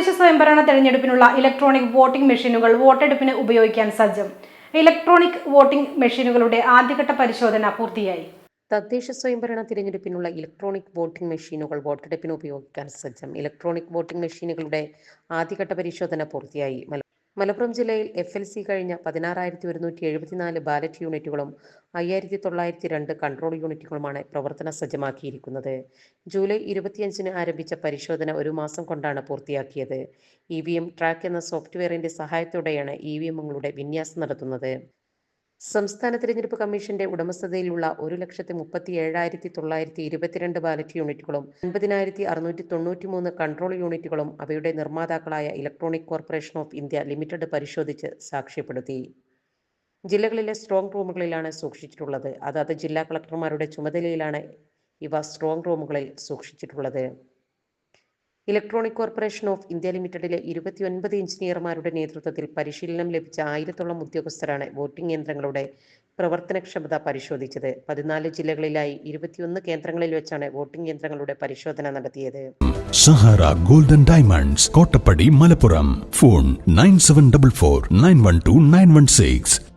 തദ്ദേശ സ്വയംഭരണ തെരഞ്ഞെടുപ്പിനുള്ള ഇലക്ട്രോണിക് വോട്ടിംഗ് മെഷീനുകൾ വോട്ടെടുപ്പിന് ഉപയോഗിക്കാൻ സജ്ജം. ഇലക്ട്രോണിക് വോട്ടിംഗ് മെഷീനുകളുടെ ആദ്യഘട്ട പരിശോധന പൂർത്തിയായി. തദ്ദേശ സ്വയംഭരണ തിരഞ്ഞെടുപ്പിനുള്ള ഇലക്ട്രോണിക് വോട്ടിംഗ് മെഷീനുകൾ വോട്ടെടുപ്പിന് ഉപയോഗിക്കാൻ സജ്ജം. ഇലക്ട്രോണിക് വോട്ടിംഗ് മെഷീനുകളുടെ ആദ്യഘട്ട പരിശോധന പൂർത്തിയായി. മലപ്പുറം ജില്ലയിൽ എഫ് എൽ സി കഴിഞ്ഞ പതിനാറായിരത്തി ഒരുന്നൂറ്റി എഴുപത്തിനാല് ബാലറ്റ് യൂണിറ്റുകളും അയ്യായിരത്തി തൊള്ളായിരത്തി രണ്ട് കൺട്രോൾ യൂണിറ്റുകളുമാണ് പ്രവർത്തന സജ്ജമാക്കിയിരിക്കുന്നത്. ജൂലൈ ഇരുപത്തിയഞ്ചിന് ആരംഭിച്ച പരിശോധന ഒരു മാസം കൊണ്ടാണ് പൂർത്തിയാക്കിയത്. ഇ വി എം ട്രാക്ക് എന്ന സോഫ്റ്റ്വെയറിന്റെ സഹായത്തോടെയാണ് ഇ വി എമ്മുകളുടെ വിന്യാസം നടത്തുന്നത്. സംസ്ഥാന തിരഞ്ഞെടുപ്പ് കമ്മീഷന്റെ ഉടമസ്ഥതയിലുള്ള ഒരു ലക്ഷത്തി മുപ്പത്തി ഏഴായിരത്തി തൊള്ളായിരത്തി ഇരുപത്തിരണ്ട് ബാലറ്റ് യൂണിറ്റുകളും അൻപതിനായിരത്തി അറുന്നൂറ്റി തൊണ്ണൂറ്റി മൂന്ന് കൺട്രോൾ യൂണിറ്റുകളും അവയുടെ നിർമ്മാതാക്കളായ electronic corporation of India limited പരിശോധിച്ച് സാക്ഷ്യപ്പെടുത്തി. ജില്ലകളിലെ സ്ട്രോങ് റൂമുകളിലാണ് സൂക്ഷിച്ചിട്ടുള്ളത്. അതാത് ജില്ലാ കളക്ടർമാരുടെ ചുമതലയിലാണ് ഇവ സ്ട്രോങ് റൂമുകളിൽ സൂക്ഷിച്ചിട്ടുള്ളത്. ഇലക്ട്രോണിക് കോർപ്പറേഷൻ ഓഫ് ഇന്ത്യ ലിമിറ്റഡിലെ ഇരുപത്തിയൊൻപത് എഞ്ചിനീയർമാരുടെ നേതൃത്വത്തിൽ പരിശീലനം ലഭിച്ച ആയിരത്തോളം ഉദ്യോഗസ്ഥരാണ് വോട്ടിംഗ് യന്ത്രങ്ങളുടെ പ്രവർത്തനക്ഷമത പരിശോധിച്ചത്. പതിനാല് ജില്ലകളിലായി ഇരുപത്തിയൊന്ന് കേന്ദ്രങ്ങളിൽ വെച്ചാണ് വോട്ടിംഗ് യന്ത്രങ്ങളുടെ പരിശോധന നടത്തിയത്. Sahara golden diamonds Kottappadi Malappuram. Phone nine seven double four nine one two nine one six.